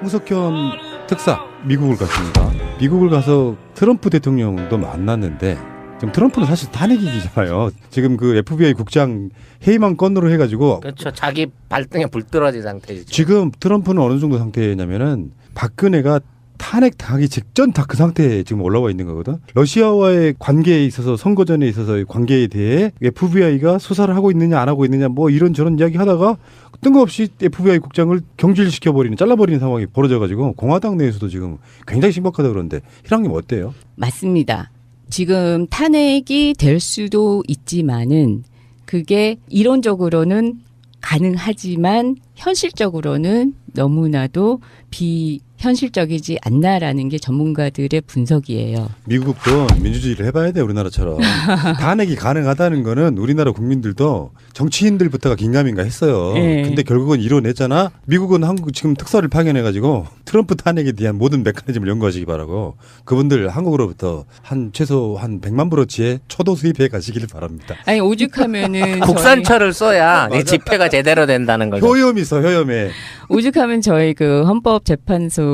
홍석현 특사 미국을 갔습니다. 미국을 가서 트럼프 대통령도 만났는데 지금 트럼프는 사실 탄핵이잖아요. 지금 그 FBI 국장 해임안 건으로 해가지고 그렇죠. 자기 발등에 불 떨어진 상태죠. 지금 트럼프는 어느 정도 상태냐면은 박근혜가 탄핵 당하기 직전 다 그 상태에 지금 올라와 있는 거거든. 러시아와의 관계에 있어서 선거 전에 있어서의 관계에 대해 FBI가 수사를 하고 있느냐 안 하고 있느냐 뭐 이런 저런 이야기 하다가 뜬금없이 FBI 국장을 경질시켜 버리는 잘라버리는 상황이 벌어져 가지고 공화당 내에서도 지금 굉장히 심각하다 그러는데 희랑님 어때요? 맞습니다. 지금 탄핵이 될 수도 있지만은 그게 이론적으로는 가능하지만 현실적으로는 너무나도 비 현실적이지 않나라는 게 전문가들의 분석이에요. 미국도 민주주의를 해봐야 돼 우리나라처럼 탄핵이 가능하다는 거는 우리나라 국민들도 정치인들부터가 긴가민가 했어요. 네. 근데 결국은 이뤄냈잖아. 미국은 한국 지금 특사를 파견해가지고 트럼프 탄핵에 대한 모든 메커니즘을 연구하시기 바라고 그분들 한국으로부터 한 최소 한 100만 불어치의 초도 수입해 가시기를 바랍니다. 아니 오죽하면은 국산철을 써야 이. 집회가 제대로 된다는 거죠. 효염 있어 효염에. 오죽하면 저희 그 헌법재판소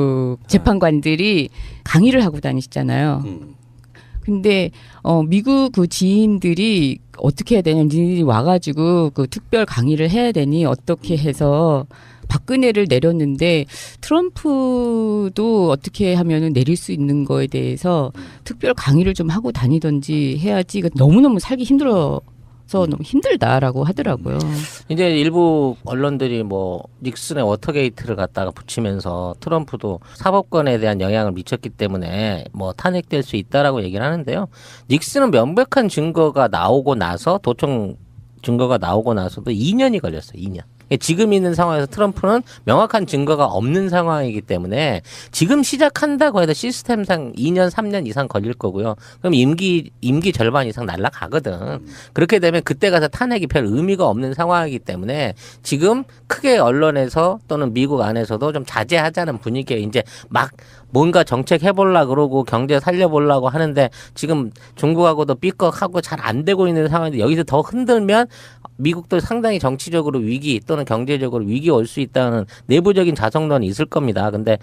재판관들이 강의를 하고 다니시잖아요. 음. 근데 어 미국 그 지인들이 어떻게 해야 되냐 니들이 와가지고 그 특별 강의를 해야 되니 어떻게 해서 박근혜를 내렸는데 트럼프도 어떻게 하면은 내릴 수 있는 거에 대해서 특별 강의를 좀 하고 다니던지 해야지 너무너무 살기 힘들어 서 너무 힘들다라고 하더라고요. 이제 일부 언론들이 뭐 닉슨의 워터게이트를 갖다가 붙이면서 트럼프도 사법권에 대한 영향을 미쳤기 때문에 뭐 탄핵될 수 있다라고 얘기를 하는데요. 닉슨은 명백한 증거가 나오고 나서 도청 증거가 나오고 나서도 2년이 걸렸어요. 2년. 지금 있는 상황에서 트럼프는 명확한 증거가 없는 상황이기 때문에 지금 시작한다고 해도 시스템상 2년, 3년 이상 걸릴 거고요. 그럼 임기 임기 절반 이상 날라가거든. 그렇게 되면 그때 가서 탄핵이 별 의미가 없는 상황이기 때문에 지금 크게 언론에서 또는 미국 안에서도 좀 자제하자는 분위기에 이제 막 뭔가 정책 해보려 그러고 경제 살려보려고 하는데 지금 중국하고도 삐걱하고 잘 안 되고 있는 상황인데 여기서 더 흔들면 미국도 상당히 정치적으로 위기 또는 경제적으로 위기 올 수 있다는 내부적인 자성론이 있을 겁니다. 근데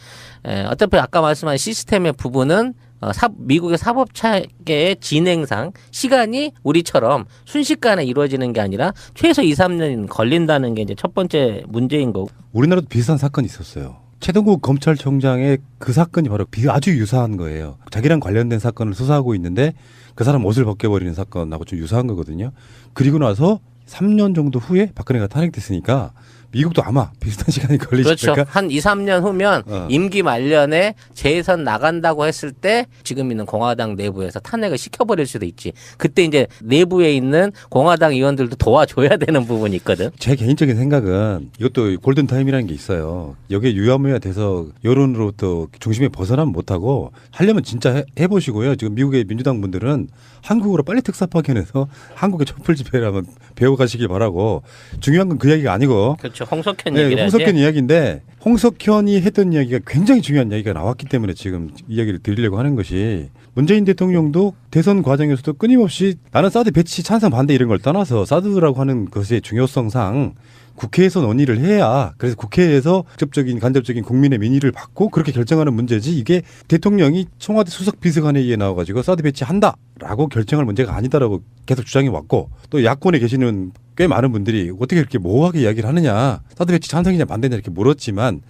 에, 어차피 아까 말씀한 시스템의 부분은 어, 사, 미국의 사법 체계의 진행상 시간이 우리처럼 순식간에 이루어지는 게 아니라 최소 2, 3년 걸린다는 게 이제 첫 번째 문제인 거고. 우리나라도 비슷한 사건이 있었어요. 최동국 검찰총장의 그 사건이 바로 비 아주 유사한 거예요. 자기랑 관련된 사건을 수사하고 있는데 그 사람 옷을 벗겨버리는 사건하고 좀 유사한 거거든요. 그리고 나서 3년 정도 후에 박근혜가 탄핵됐으니까 미국도 아마 비슷한 시간이 걸리지 그렇죠. 않을까? 한 2, 3년 후면 어. 임기 말년에 재선 나간다고 했을 때 지금 있는 공화당 내부에서 탄핵을 시켜버릴 수도 있지. 그때 이제 내부에 있는 공화당 의원들도 도와줘야 되는 부분이 있거든. 제 개인적인 생각은 이것도 골든 타임이라는 게 있어요. 여기에 유야무야 돼서 여론으로부터 중심에 벗어나면 못하고 하려면 진짜 해, 해보시고요. 지금 미국의 민주당 분들은 한국으로 빨리 특사 파견해서 한국의 촛불 집회를 한번 배워가시길 바라고 중요한 건 그 이야기가 아니고 그렇죠. 홍석현 네, 얘기를 홍석현. 이야기인데 홍석현이 했던 이야기가 굉장히 중요한 이야기가 나왔기 때문에 지금 이야기를 드리려고 하는 것이 문재인 대통령도 대선 과정에서도 끊임없이 나는 사드 배치 찬성 반대 이런 걸 떠나서 사드라고 하는 것의 중요성상 국회에서 논의를 해야 그래서 국회에서 직접적인 간접적인 국민의 민의를 받고 그렇게 결정하는 문제지 이게 대통령이 청와대 수석 비서관회의에 나와가지고 사드 배치한다라고 결정할 문제가 아니다라고 계속 주장해 왔고 또 야권에 계시는 꽤 많은 분들이 어떻게 이렇게 모호하게 이야기를 하느냐 사드 배치 찬성이냐 반대냐 이렇게 물었지만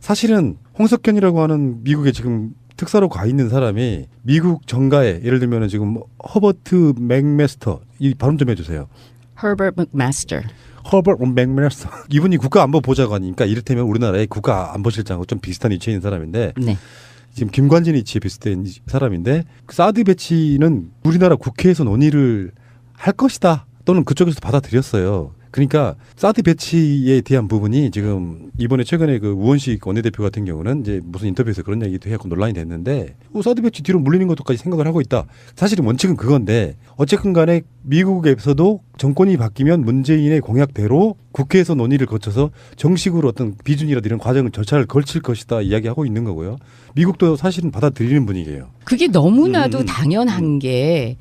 사실은 홍석현이라고 하는 미국에 지금 특사로 가 있는 사람이 미국 정가에 예를 들면은 지금 뭐 허버트 맥메스터 이 발음 좀 해주세요. Herbert McMaster. 허버트 맥메스터 이분이 국가안보 보좌관이니까 이를테면 우리나라의 국가안보실장하고 좀 비슷한 위치에 있는 사람인데 네. 지금 김관진 위치에 비슷한 사람인데 그 사드 배치는 우리나라 국회에서 논의를 할 것이다 또는 그쪽에서 받아들였어요. 그러니까 사드 배치에 대한 부분이 지금 이번에 최근에 그 우원식 원내대표 같은 경우는 이제 무슨 인터뷰에서 그런 얘기도 해갖고 논란이 됐는데 어, 사드 배치 뒤로 물리는 것도까지 생각을 하고 있다. 사실은 원칙은 그건데 어쨌든 간에 미국에서도 정권이 바뀌면 문재인의 공약대로 국회에서 논의를 거쳐서 정식으로 어떤 비준이라든 이런 과정을 절차를 걸칠 것이다 이야기하고 있는 거고요. 미국도 사실은 받아들이는 분위기예요. 그게 너무나도 음, 당연한 게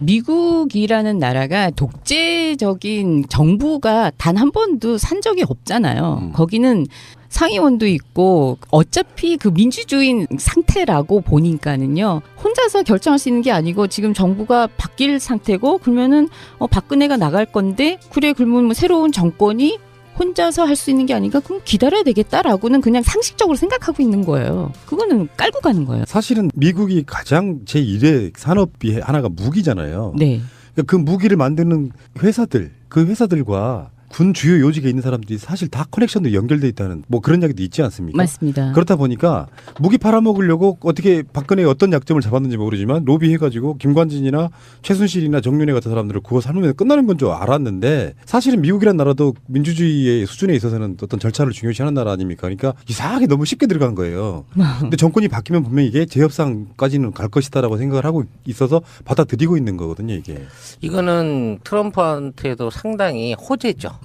미국이라는 나라가 독재적인 정부가 단 한 번도 산 적이 없잖아요. 음. 거기는 상위원도 있고 어차피 그 민주주의 상태라고 보니까는요 혼자서 결정할 수 있는 게 아니고 지금 정부가 바뀔 상태고 그러면은 어, 박근혜가 나갈 건데 그래 그러면 뭐 새로운 정권이 혼자서 할 수 있는 게 아니니까 그럼 기다려야 되겠다라고는 그냥 상식적으로 생각하고 있는 거예요. 그거는 깔고 가는 거예요. 사실은 미국이 가장 제1의 산업이 하나가 무기잖아요. 네. 그러니까 그 무기를 만드는 회사들, 그 회사들과 군 주요 요직에 있는 사람들이 사실 다 커넥션도 연결돼 있다는 뭐 그런 이야기도 있지 않습니까? 맞습니다. 그렇다 보니까 무기 팔아먹으려고 어떻게 박근혜가 어떤 약점을 잡았는지 모르지만 로비해가지고 김관진이나 최순실이나 정윤회 같은 사람들을 구워 삶으면 끝나는 건 줄 알았는데 사실은 미국이란 나라도 민주주의의 수준에 있어서는 어떤 절차를 중요시하는 나라 아닙니까? 그러니까 이상하게 너무 쉽게 들어간 거예요. 근데 정권이 바뀌면 분명히 이게 재협상까지는 갈 것이다라고 생각을 하고 있어서 받아들이고 있는 거거든요, 이게. 이거는 트럼프한테도 상당히 호재죠.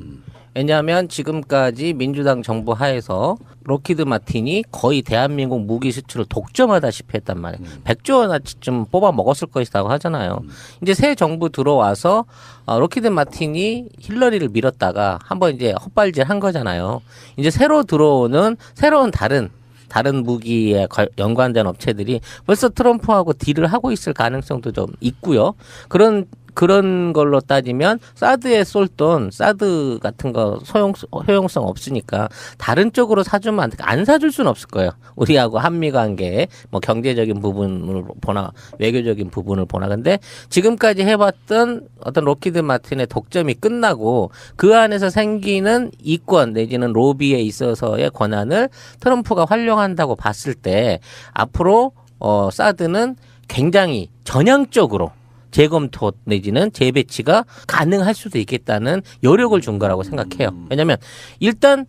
왜냐하면 지금까지 민주당 정부 하에서 로키드 마틴이 거의 대한민국 무기 수출을 독점하다시피 했단 말이에요. 100조 원어치쯤 뽑아 먹었을 것이라고 하잖아요. 이제 새 정부 들어와서 어, 로키드 마틴이 힐러리를 밀었다가 한번 이제 헛발질 한 거잖아요. 이제 새로 들어오는 새로운 다른 다른 무기에 관- 연관된 업체들이 벌써 트럼프하고 딜을 하고 있을 가능성도 좀 있고요. 그런 그런 걸로 따지면 사드에 쏠 돈 사드 같은 거 소용 효용성 없으니까 다른 쪽으로 사주면 안, 돼. 안 사줄 수는 없을 거예요. 우리하고 한미 관계 뭐 경제적인 부분을 보나 외교적인 부분을 보나 근데 지금까지 해봤던 어떤 로키드 마틴의 독점이 끝나고 그 안에서 생기는 이권 내지는 로비에 있어서의 권한을 트럼프가 활용한다고 봤을 때 앞으로 어 사드는 굉장히 전향적으로 재검토 내지는 재배치가 가능할 수도 있겠다는 여력을 준 거라고 생각해요. 왜냐하면 일단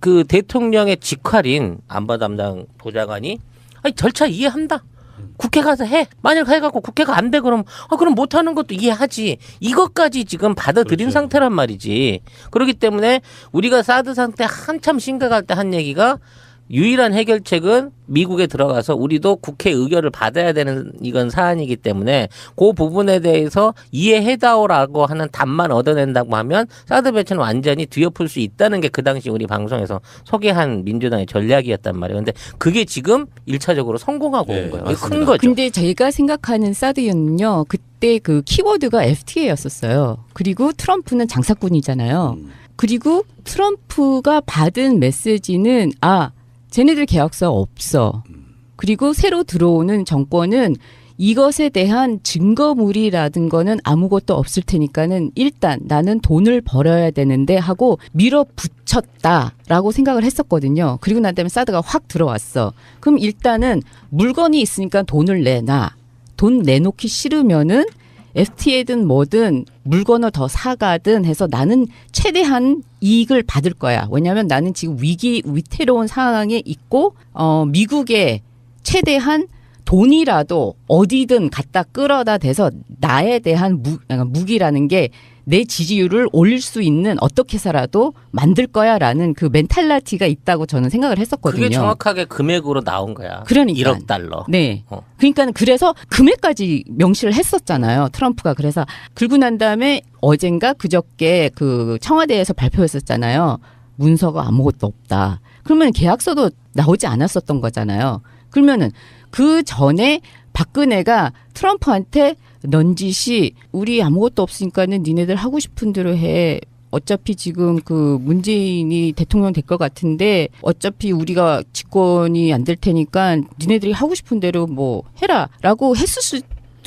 그 대통령의 직할인 안보 담당 보좌관이 아니 절차 이해한다. 국회 가서 해. 만약 해갖고 국회가 안 돼 그럼 아 그럼 못하는 것도 이해하지. 이것까지 지금 받아들인 그렇죠. 상태란 말이지. 그렇기 때문에 우리가 사드 상태 한참 심각할 때 한 얘기가 유일한 해결책은 미국에 들어가서 우리도 국회 의결을 받아야 되는 이건 사안이기 때문에 그 부분에 대해서 이해해다오라고 하는 답만 얻어낸다고 하면 사드 배치는 완전히 뒤엎을 수 있다는 게 그 당시 우리 방송에서 소개한 민주당의 전략이었단 말이에요. 근데 그게 지금 일차적으로 성공하고 네, 온 거예요. 이게 큰 맞습니다. 거죠. 근데 제가 생각하는 사드는요, 그때 그 키워드가 FTA였었어요. 그리고 트럼프는 장사꾼이잖아요. 음. 그리고 트럼프가 받은 메시지는 아, 쟤네들 계약서 없어. 그리고 새로 들어오는 정권은 이것에 대한 증거물이라든 거는 아무것도 없을 테니까는 일단 나는 돈을 벌어야 되는데 하고 밀어붙였다라고 생각을 했었거든요. 그리고 난 다음에 사드가 확 들어왔어. 그럼 일단은 물건이 있으니까 돈을 내놔. 돈 내놓기 싫으면은 FTA든 뭐든 물건을 더 사가든 해서 나는 최대한 이익을 받을 거야. 왜냐하면 나는 지금 위기 위태로운 상황에 있고 어 미국에 최대한 돈이라도 어디든 갖다 끌어다 대서 나에 대한 무, 아, 무기라는 게 내 지지율을 올릴 수 있는 어떻게 해서라도 만들 거야라는 그 멘탈리티가 있다고 저는 생각을 했었거든요. 그게 정확하게 금액으로 나온 거야. 그러니까. 1억 달러. 네. 어. 그러니까는 그래서 금액까지 명시를 했었잖아요. 트럼프가 그래서 긁고 난 다음에 어젠가 그저께 그 청와대에서 발표했었잖아요. 문서가 아무것도 없다. 그러면 계약서도 나오지 않았었던 거잖아요. 그러면은 그 전에 박근혜가 트럼프한테 넌지시 우리 아무것도 없으니까는 니네들 하고 싶은 대로 해. 어차피 지금 그 문재인이 대통령 될 것 같은데 어차피 우리가 집권이 안 될 테니까 니네들이 하고 싶은 대로 뭐 해라라고 했을 수도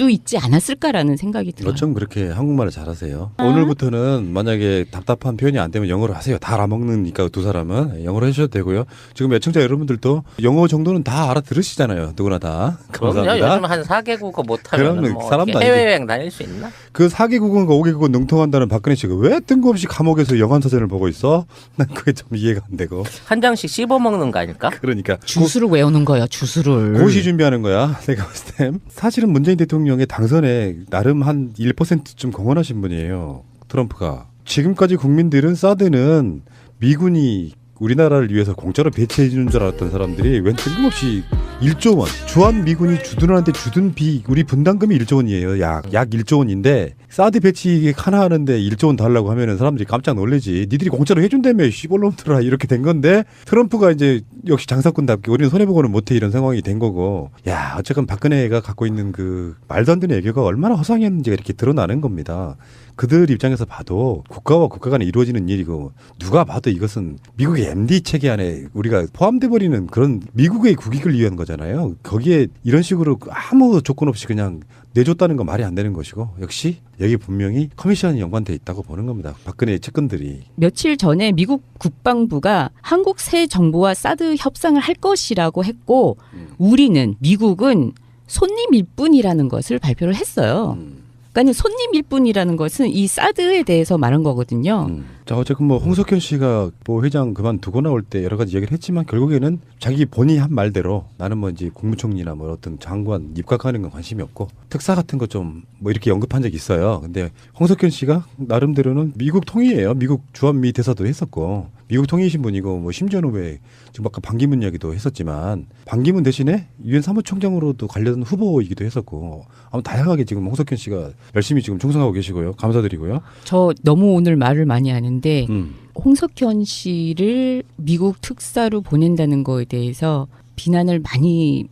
있지 않았을까라는 생각이 들어요. 어쩜 그렇게 한국말을 잘하세요? 아. 오늘부터는 만약에 답답한 표현이 안 되면 영어로 하세요. 다 알아먹으니까 두 사람은 영어로 해주셔도 되고요. 지금 애청자 여러분들도 영어 정도는 다 알아들으시잖아요. 누구나 다. 그럼요. 감사합니다. 요즘 한 4개국어 못하면 뭐 사람도 해외여행 다닐 수 있나? 그 4개국어인가 5개국어 능통한다는 박근혜 씨가 왜 뜬금없이 감옥에서 영안사전을 보고 있어? 난 그게 좀 이해가 안 되고. 한 장씩 씹어 먹는 거 아닐까? 그러니까 주수를 외우는 거야 주수를. 고시 준비하는 거야. 내가 봤을 땐 사실은 문재인 대통령 의 당선에 나름 한 1%쯤 공헌하신 분이에요. 트럼프가. 지금까지 국민들은 사드는 미군이 우리나라를 위해서 공짜로 배치해 주는 줄 알았던 사람들이 웬 뜬금없이 1조 원. 주한 미군이 주둔한테 주둔 비 우리 분담금이 1조 원이에요. 약약 1조 원인데 사드 배치 하나 하는데 1조 원 달라고 하면은 사람들이 깜짝 놀래지. 니들이 공짜로 해준다며 시골놈들아 이렇게 된 건데 트럼프가 이제 역시 장사꾼답게 우리는 손해보고는 못해 이런 상황이 된 거고. 야 어쨌건 박근혜가 갖고 있는 그 말도 안 되는 애교가 얼마나 허상했는지가 이렇게 드러나는 겁니다. 그들 입장에서 봐도 국가와 국가 간에 이루어지는 일이고 누가 봐도 이것은 미국의 MD 체계 안에 우리가 포함돼 버리는 그런 미국의 국익을 위한 거잖아요. 거기에 이런 식으로 아무 조건 없이 그냥 내줬다는 건 말이 안 되는 것이고 역시 여기 분명히 커미션이 연관돼 있다고 보는 겁니다. 박근혜 측근들이 며칠 전에 미국 국방부가 한국 새 정부와 사드 협상을 할 것이라고 했고 음. 우리는 미국은 손님일 뿐이라는 것을 발표를 했어요. 음. 그러니까 손님일 뿐이라는 것은 이 사드에 대해서 말한 거거든요. 음. 자 어쨌든 뭐 홍석현 씨가 뭐 회장 그만두고 나올 때 여러 가지 얘기를 했지만 결국에는 자기 본인이 한 말대로 나는 뭐 이제 국무총리나 뭐 어떤 장관 입각하는 건 관심이 없고 특사 같은 거 좀 뭐 이렇게 언급한 적이 있어요. 근데 홍석현 씨가 나름대로는 미국 통이에요. 미국 주한미 대사도 했었고 미국 통이신 분이고 뭐 심지어는 왜 지금 아까 반기문 이야기도 했었지만 반기문 대신에 유엔 사무총장으로도 관련 후보이기도 했었고 아무 다양하게 지금 홍석현 씨가 열심히 지금 충성하고 계시고요. 감사드리고요. 저 너무 오늘 말을 많이 하는데 음. 홍석현 씨를 미국 특사로 보낸다는 거에 대해서 비난을 많이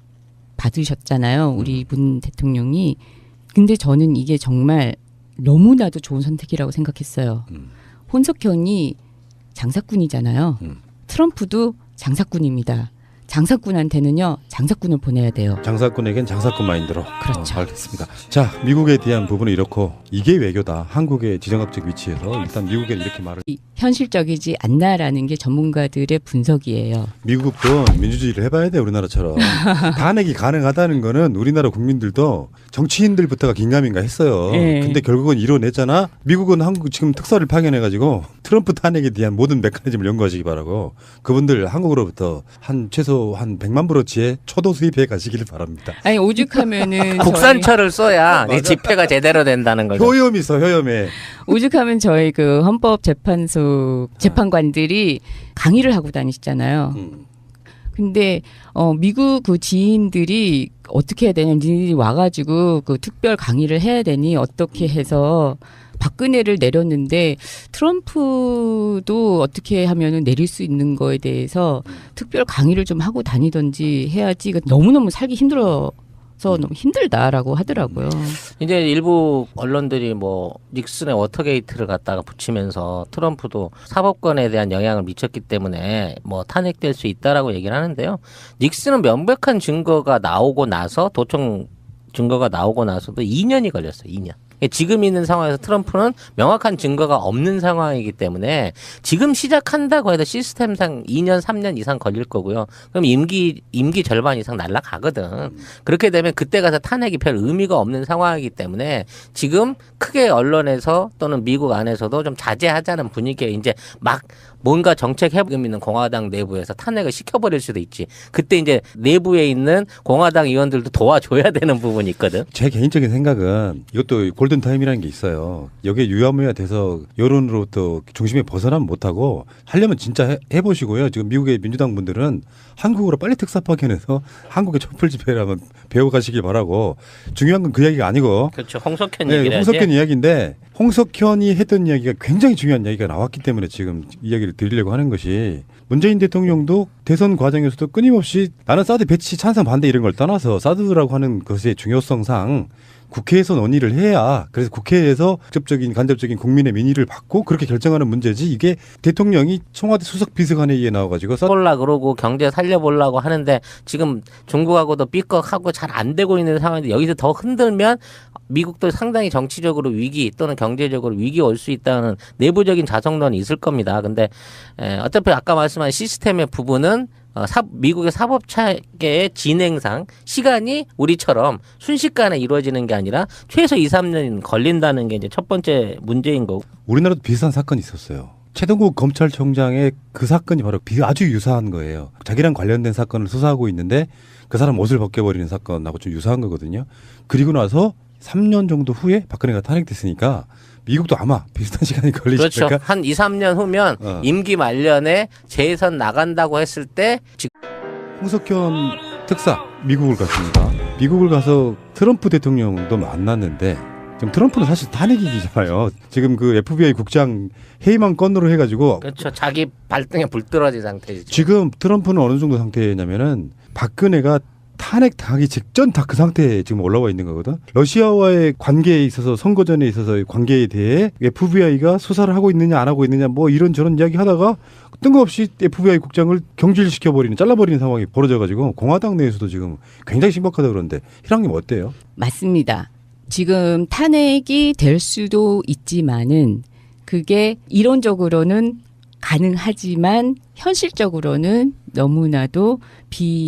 받으셨잖아요. 우리 문 대통령이. 근데 저는 이게 정말 너무나도 좋은 선택이라고 생각했어요. 음. 홍석현이 장사꾼이잖아요. 음. 트럼프도 장사꾼입니다. 장사꾼한테는요, 장사꾼을 보내야 돼요. 장사꾼에겐 장사꾼 마인드로. 그렇죠. 어, 알겠습니다. 자, 미국에 대한 부분은 이렇고 이게 외교다. 한국의 지정학적 위치에서 일단 미국엔 이렇게 말을. 이- 현실적이지 않나라는 게 전문가들의 분석이에요. 미국도 민주주의를 해봐야 돼 우리나라처럼. 탄핵이 가능하다는 거는 우리나라 국민들도 정치인들부터가 긴가민가 했어요. 예. 근데 결국은 이뤄냈잖아. 미국은 한국 지금 특사를 파견해가지고 트럼프 탄핵에 대한 모든 메커니즘을 연구하시기 바라고 그분들 한국으로부터 한 최소 한 100만 브로치의 초도 수입해 가시기를 바랍니다. 아니 오죽하면은 국산철을 써야 내 맞아. 집회가 제대로 된다는 거죠. 효염 있어 효염에. 저희, 오죽하면 저희 그 헌법재판소 재판관들이 강의를 하고 다니시잖아요. 음. 근데 어 미국 그 지인들이 어떻게 해야 되냐 니들이 와가지고 그 특별 강의를 해야 되니 어떻게 해서 박근혜를 내렸는데 트럼프도 어떻게 하면은 내릴 수 있는 거에 대해서 특별 강의를 좀 하고 다니던지 해야지 너무너무 살기 힘들어 서 너무 힘들다라고 하더라고요. 이제 일부 언론들이 뭐 닉슨의 워터게이트를 갖다가 붙이면서 트럼프도 사법권에 대한 영향을 미쳤기 때문에 뭐 탄핵될 수 있다라고 얘기를 하는데요. 닉슨은 명백한 증거가 나오고 나서 도청 증거가 나오고 나서도 2년이 걸렸어요. 2년. 지금 있는 상황에서 트럼프는 명확한 증거가 없는 상황이기 때문에 지금 시작한다고 해도 시스템상 2년, 3년 이상 걸릴 거고요. 그럼 임기 임기 절반 이상 날라가거든. 그렇게 되면 그때 가서 탄핵이 별 의미가 없는 상황이기 때문에 지금 크게 언론에서 또는 미국 안에서도 좀 자제하자는 분위기에 이제 막 뭔가 정책 해보임 있는 공화당 내부에서 탄핵을 시켜버릴 수도 있지. 그때 이제 내부에 있는 공화당 의원들도 도와줘야 되는 부분이 있거든. 제 개인적인 생각은 이것도 골든 타임이라는 게 있어요. 여기에 유야무야 돼서 여론으로부터 중심에 벗어나면 못하고 하려면 진짜 해, 해보시고요. 지금 미국의 민주당 분들은 한국으로 빨리 특사 파견해서 한국의 촛불 집회를 한번 배워가시길 바라고 중요한 건 그 이야기가 아니고 그렇죠. 홍석현 네, 얘기를 홍석현 하지. 이야기인데 홍석현이 했던 이야기가 굉장히 중요한 이야기가 나왔기 때문에 지금 이야기를 드리려고 하는 것이 문재인 대통령도 대선 과정에서도 끊임없이 나는 사드 배치 찬성 반대 이런 걸 떠나서 사드라고 하는 것의 중요성상 국회에서 논의를 해야 그래서 국회에서 직접적인 간접적인 국민의 민의를 받고 그렇게 결정하는 문제지 이게 대통령이 청와대 수석 비서관회의에 나와가지고 사드 살려볼라 그러고 경제 살려보려고 하는데 지금 중국하고도 삐걱하고 잘 안 되고 있는 상황인데 여기서 더 흔들면 미국도 상당히 정치적으로 위기 또는 경제적으로 위기 올 수 있다는 내부적인 자성론이 있을 겁니다. 근데 에, 어차피 아까 말씀한 시스템의 부분은 어, 사, 미국의 사법 체계의 진행상 시간이 우리처럼 순식간에 이루어지는 게 아니라 최소 2, 3년 걸린다는 게 이제 첫 번째 문제인 거고. 우리나라도 비슷한 사건이 있었어요. 최동국 검찰총장의 그 사건이 바로 비- 아주 유사한 거예요. 자기랑 관련된 사건을 수사하고 있는데 그 사람 옷을 벗겨버리는 사건하고 좀 유사한 거거든요. 그리고 나서 3년 정도 후에 박근혜가 탄핵됐으니까 미국도 아마 비슷한 시간이 걸리지 그렇죠. 않을까. 한 2, 3년 후면 어. 임기 말년에 재선 나간다고 했을 때 홍석현 특사 미국을 갔습니다. 미국을 가서 트럼프 대통령도 만났는데 지금 트럼프는 사실 탄핵이잖아요. 지금 그 FBI 국장 해임한 건으로 해가지고 그렇죠. 자기 발등에 불 떨어진 상태지. 지금 트럼프는 어느 정도 상태냐면은 박근혜가 탄핵 당하기 직전 다 그 상태에 지금 올라와 있는 거거든. 러시아와의 관계에 있어서 선거전에 있어서의 관계에 대해 FBI가 수사를 하고 있느냐 안 하고 있느냐 뭐 이런 저런 이야기 하다가 뜬금없이 FBI 국장을 경질시켜 버리는 잘라 버리는 상황이 벌어져 가지고 공화당 내에서도 지금 굉장히 심각하다 그러는데 희랑님 어때요? 맞습니다. 지금 탄핵이 될 수도 있지만은 그게 이론적으로는 가능하지만 현실적으로는 너무나도 비